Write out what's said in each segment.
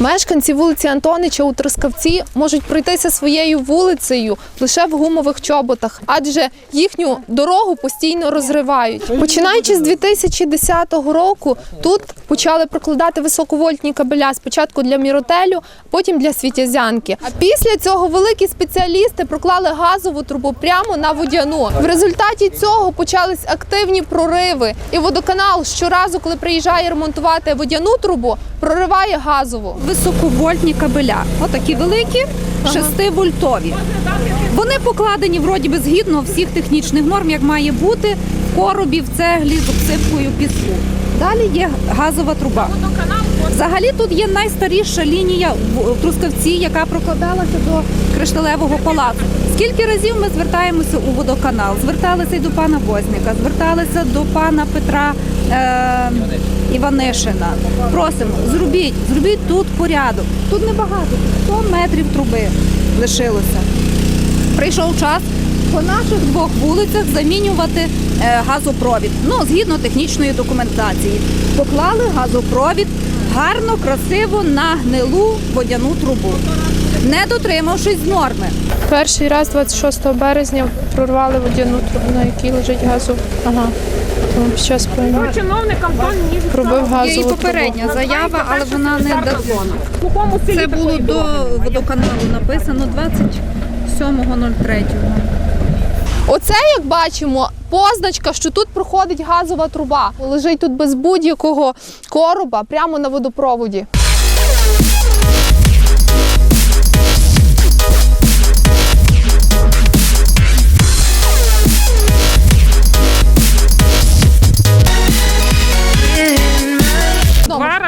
Мешканці вулиці Антонича у Трускавці можуть пройтися своєю вулицею лише в гумових чоботах, адже їхню дорогу постійно розривають. Починаючи з 2010 року, тут почали прокладати високовольтні кабеля спочатку для міротелю, потім для світязянки. А після цього великі спеціалісти проклали газову трубу прямо на водяну. В результаті цього почались активні прориви, і водоканал щоразу, коли приїжджає ремонтувати водяну трубу, прориває газову. високовольтні кабеля. Отакі великі, 6-вольтові. Вони покладені вроді би згідно всіх технічних норм, як має бути в коробі, в цеглі з обсипкою піску. Далі є газова труба. Взагалі тут є найстаріша лінія в в Трускавці, яка прокладалася до кришталевого палацу. Скільки разів ми звертаємося у водоканал? Зверталися й до пана Возника, зверталися до пана Петра е- Іванишина. Просимо, зробіть, зробіть тут порядок. Тут небагато, 100 метрів труби лишилося. Прийшов час по наших двох вулицях замінювати е, газопровід. Ну, згідно технічної документації. Поклали газопровід гарно, красиво на гнилу водяну трубу, не дотримавшись норми. Перший раз 26 березня прорвали водяну трубу, на якій лежить газу. Ага. Час війни Чиновникам пробив Є і попередня заява, але вона не якому Це було до водоканалу написано 27.03. Оце, як бачимо, позначка, що тут проходить газова труба. Лежить тут без будь-якого короба прямо на водопроводі.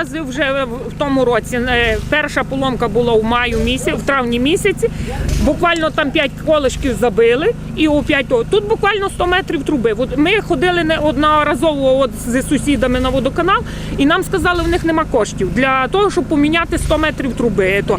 Рази вже в тому році. Е, Перша поломка була в маю місяці, в травні місяці. Буквально там 5 колишків забили, і 5 тут буквально 100 метрів труби. От Ми ходили не одноразово от з сусідами на водоканал, і нам сказали, в них нема коштів для того, щоб поміняти 100 метрів труби. То,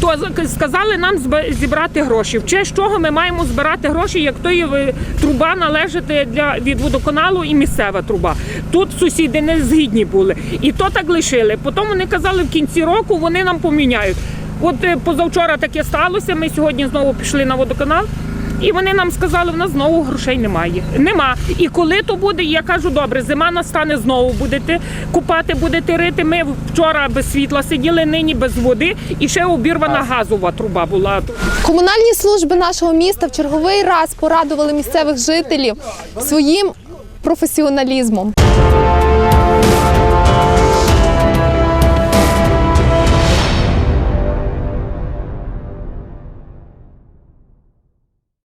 то сказали нам зібрати гроші. В честь чого ми маємо збирати гроші, як то є е, труба належить для від водоканалу і місцева труба. Тут сусіди не згідні були. І то так лишили. Потім вони казали, в кінці року вони нам поміняють. От е, позавчора таке сталося. Ми сьогодні знову пішли на водоканал. І вони нам сказали, в нас знову грошей немає. Нема. І коли то буде, я кажу, добре, зима настане знову будете купати, будете рити. Ми вчора без світла сиділи, нині без води, і ще обірвана газова труба була. Комунальні служби нашого міста в черговий раз порадували місцевих жителів своїм професіоналізмом.